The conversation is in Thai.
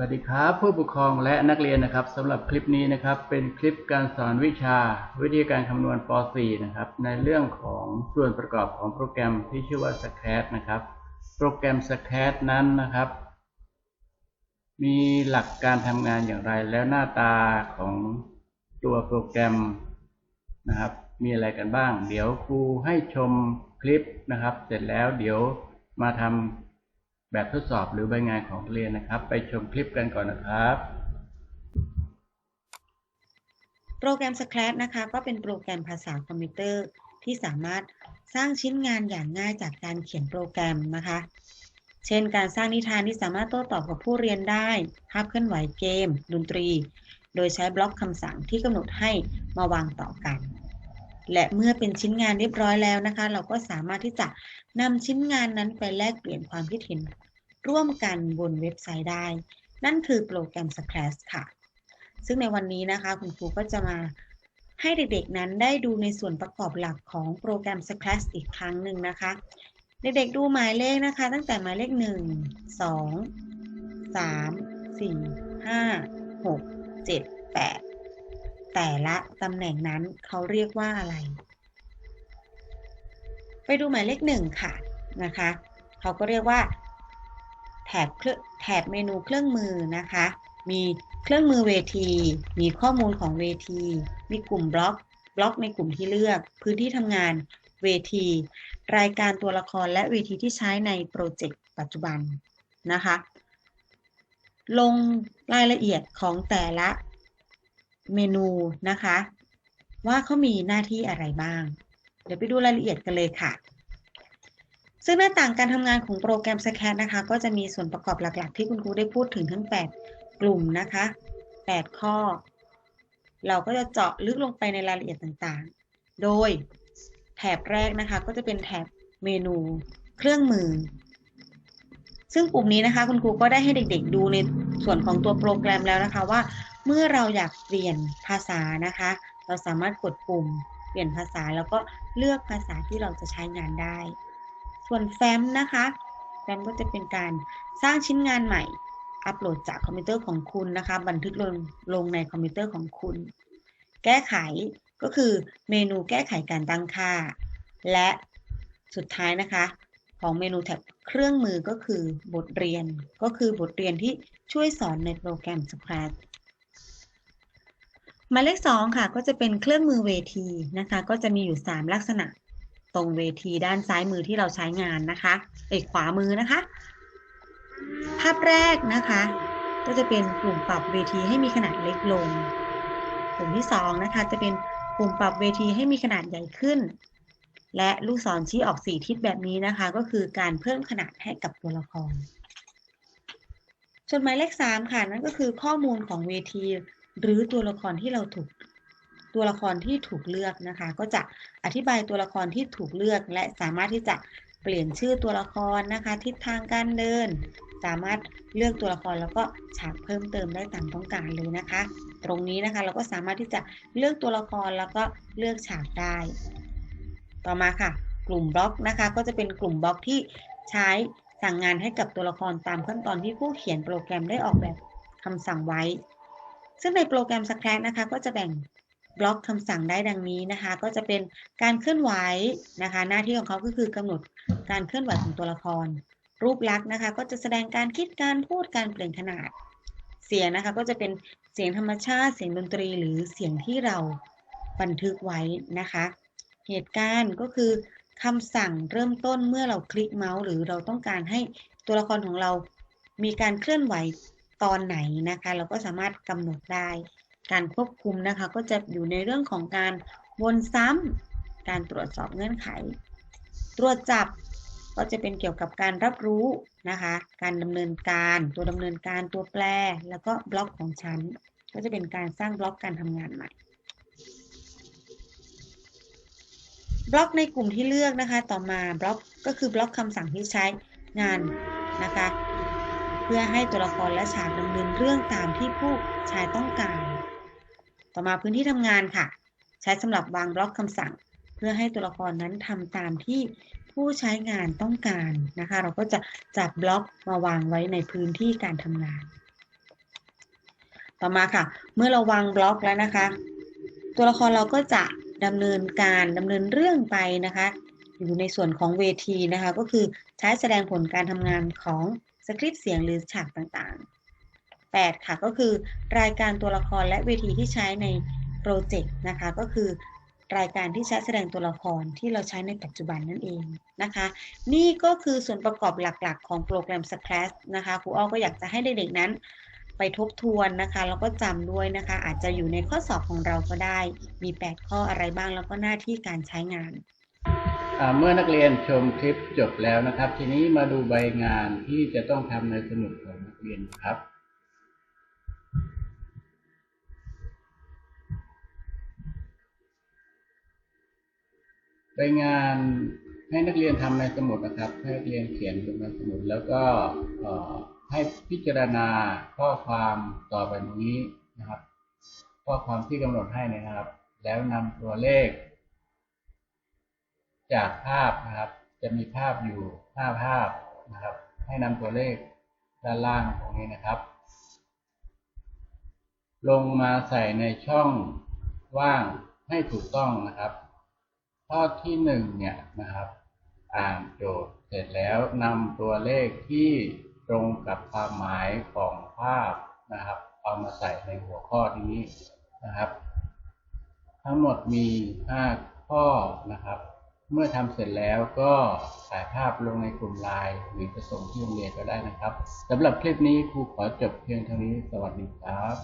วัสดีครับ ผู้ปกครองและนักเรียนนะครับสำหรับคลิปนี้นะครับเป็นคลิปการสอนวิชาวิธีการคำนวณป .4 นะครับในเรื่องของส่วนประกอบของโปรแกรมที่ชื่อว่า SCAD นะครับ โปรแกรม SCAD นั้นนะครับ มีหลักการทำงานอย่างไรแล้วหน้าตาของตัวโปรแกรมนะครับ มีอะไรกันบ้าง เดี๋ยวครูให้ชมคลิปนะครับ เสร็จแล้วเดี๋ยวมาทำ แบบทดสอบหรือใบงานของเรียนนะครับ ไปชมคลิปกันก่อนนะครับ โปรแกรม Scratch นะคะ ก็เป็นโปรแกรมภาษาคอมพิวเตอร์ที่สามารถสร้างชิ้นงานอย่างง่ายจากการเขียนโปรแกรมนะคะ เช่น การสร้างนิทานที่สามารถโต้ตอบกับผู้เรียนได้ ภาพเคลื่อนไหวเกม ดนตรี โดยใช้บล็อกคำสั่งที่กำหนดให้มาวางต่อกัน และเมื่อเป็นชิ้นงานเรียบร้อยแล้วนะคะ เราก็สามารถที่จะนำชิ้นงานนั้นไปแลกเปลี่ยนความคิดเห็น ร่วมกันบนเว็บไซต์ได้ นั่นคือโปรแกรม Scratch ค่ะ ซึ่งในวันนี้นะคะคุณครูก็จะมาให้เด็กๆนั้นได้ดูในส่วนประกอบหลักของโปรแกรม Scratch อีกครั้งหนึ่งนะคะ เด็กๆดูหมายเลขนะคะ ตั้งแต่หมายเลข 1 2 3 4 5 6 7 8 แต่ละตำแหน่งนั้นเขาเรียกว่าอะไร ไปดูหมายเลขหนึ่งค่ะนะคะเขาก็เรียกว่าแถบเครื่อแถบเมนูเครื่องมือนะคะ มีเครื่องมือเวที มีข้อมูลของเวที มีกลุ่มบล็อก บล็อกในกลุ่มที่เลือก พื้นที่ทำงาน เวที รายการตัวละครและเวทีที่ใช้ในโปรเจกต์ปัจจุบันนะคะ ลงรายละเอียดของแต่ละ เมนูนะคะ ว่าเขามีหน้าที่อะไรบ้าง เดี๋ยวไปดูรายละเอียดกันเลยค่ะ ซึ่งหน้าต่างการทำงานของโปรแกรม SCAD นะคะ ก็จะมีส่วนประกอบหลักๆ ที่คุณครูได้พูดถึงทั้ง 8 กลุ่มนะคะ 8 ข้อ เราก็จะเจาะลึกลงไปในรายละเอียดต่างๆ โดยแถบแรกนะคะ ก็จะเป็นแถบเมนูเครื่องมือ ซึ่งปุ่มนี้นะคะ คุณครูก็ได้ให้เด็ก ๆ ดูในส่วนของตัวโปรแกรมแล้วนะคะว่า เมื่อเราอยากเปลี่ยนภาษานะคะ เราสามารถกดปุ่ม เปลี่ยนภาษาแล้วก็เลือกภาษาที่เราจะใช้งานได้ ส่วนแฟ้มนะคะแฟ้มก็จะเป็นการสร้างชิ้นงานใหม่ อัปโหลดจากคอมพิวเตอร์ของคุณนะคะ บันทึกลงลงในคอมพิวเตอร์ของคุณ แก้ไขก็คือเมนูแก้ไขการตั้งค่า และสุดท้ายนะคะ ของเมนูแท็บเครื่องมือก็คือบทเรียน ก็คือบทเรียนที่ช่วยสอนในโปรแกรม Scratch หมายเลข2ค่ะ ก็จะเป็นเครื่องมือเวทีนะคะ ก็จะมีอยู่ 3 ลักษณะ ตรงเวทีด้านซ้ายมือที่เราใช้งานนะคะเอกขวามือนะคะ ภาพแรกนะคะ ก็จะเป็นปุ่มปรับเวทีให้มีขนาดเล็กลง ปุ่มที่2นะคะจะเป็นปุ่มปรับเวทีให้มีขนาดใหญ่ขึ้น และลูกศรชี้ออกสี่ทิศแบบนี้นะคะ ก็คือการเพิ่มขนาดให้กับตัวละครส่วนหมายเลข3ค่ะนั่นก็คือข้อมูลของเวที หรือตัวละครที่เราถูกตัวละครที่ถูกเลือกนะคะ ก็จะอธิบายตัวละครที่ถูกเลือก และสามารถที่จะเปลี่ยนชื่อตัวละครนะคะ ทิศทางการเดิน สามารถเลือกตัวละครแล้วก็ฉากเพิ่มเติมได้ตามต้องการเลยนะคะ ตรงนี้นะคะเราก็สามารถที่จะเลือกตัวละครแล้วก็เลือกฉากได้ ต่อมาค่ะ กลุ่มบล็อกนะคะ ก็จะเป็นกลุ่มบล็อกที่ใช้สั่งงานให้กับตัวละครตามขั้นตอนที่ผู้เขียนโปรแกรมได้ออกแบบคำสั่งไว้ ซึ่งในโปรแกรม Scratch นะคะ ก็จะแบ่งบล็อกคำสั่งได้ดังนี้นะคะ ก็จะเป็นการเคลื่อนไหวนะคะ หน้าที่ของเขาก็คือกำหนดการเคลื่อนไหวของตัวละคร รูปลักษณ์นะคะ ก็จะแสดงการคิดการพูดการเปลี่ยนขนาด เสียงนะคะ ก็จะเป็นเสียงธรรมชาติ เสียงดนตรีหรือเสียงที่เราบันทึกไว้นะคะ เหตุการณ์ก็คือคำสั่งเริ่มต้นเมื่อเราคลิกเมาส์หรือเราต้องการให้ตัวละครของเรามีการเคลื่อนไหว ตอนไหนนะคะ เราก็สามารถกำหนดได้ การควบคุมนะคะก็จะอยู่ในเรื่องของการวนซ้ำการตรวจสอบเงื่อนไข ตรวจจับก็จะเป็นเกี่ยวกับการรับรู้นะคะ การดำเนินการ ตัวดำเนินการตัวแปร แล้วก็บล็อกของชั้น ก็จะเป็นการสร้างบล็อกการทำงานใหม่ บล็อกในกลุ่มที่เลือกนะคะ ต่อมาบล็อกก็คือบล็อกคำสั่งที่ใช้งานนะคะ เพื่อให้ตัวละครและฉากดำเนินเรื่องตามที่ผู้ใช้ต้องการ ต่อมาพื้นที่ทำงานค่ะ ใช้สำหรับวางบล็อกคำสั่ง เพื่อให้ตัวละครนั้นทำตามที่ผู้ใช้งานต้องการนะคะ เราก็จะจัดบล็อกมาวางไว้ในพื้นที่การทำงาน ต่อมาค่ะ เมื่อเราวางบล็อกแล้วนะคะ ตัวละครเราก็จะดำเนินการดำเนินเรื่องไปนะคะ อยู่ในส่วนของเวทีนะคะ ก็คือใช้แสดงผลการทำงานของ สคริปต์เสียงหรือฉากต่างๆ 8 ค่ะก็คือรายการตัวละครและเวทีที่ใช้ในโปรเจกต์นะคะก็คือรายการที่ใช้แสดงตัวละครที่เราใช้ในปัจจุบันนั่นเองนะคะ นี่ก็คือส่วนประกอบหลักๆ ของโปรแกรม Scratch นะคะครูอ้อก็อยากจะให้เด็กๆนั้น ไปทบทวนนะคะแล้วก็จำด้วยนะคะ อาจจะอยู่ในข้อสอบของเราก็ได้ มี 8 ข้ออะไรบ้างแล้วก็หน้าที่การใช้งาน เมื่อนักเรียนชมคลิปจบแล้วนะครับ ทีนี้มาดูใบงานที่จะต้องทำในสมุดของนักเรียนครับใบงานให้นักเรียนทำในสมุดนะครับ ให้นักเรียนเขียนลงในสมุด แล้วก็ให้พิจารณาข้อความต่อไปนี้นะครับ ข้อความที่กำหนดให้นะครับ แล้วนำตัวเลข จากภาพนะครับ จะมีภาพอยู่ห้าภาพนะครับ ให้นำตัวเลขด้านล่างตรงนี้นะครับ ลงมาใส่ในช่องว่างให้ถูกต้องนะครับ ข้อที่หนึ่งเนี่ยนะครับ อ่านโจทย์เสร็จแล้วนำตัวเลขที่ตรงกับความหมายของภาพนะครับเอามาใส่ในหัวข้อนี้นะครับ ทั้งหมดมี 5 ข้อนะครับ เมื่อทำเสร็จแล้วก็ถ่ายภาพลงในกลุ่มไลน์หรือจะส่งที่โรงเรียนก็ได้นะครับสำหรับคลิปนี้ครูขอจบเพียงเท่านี้ สวัสดีครับ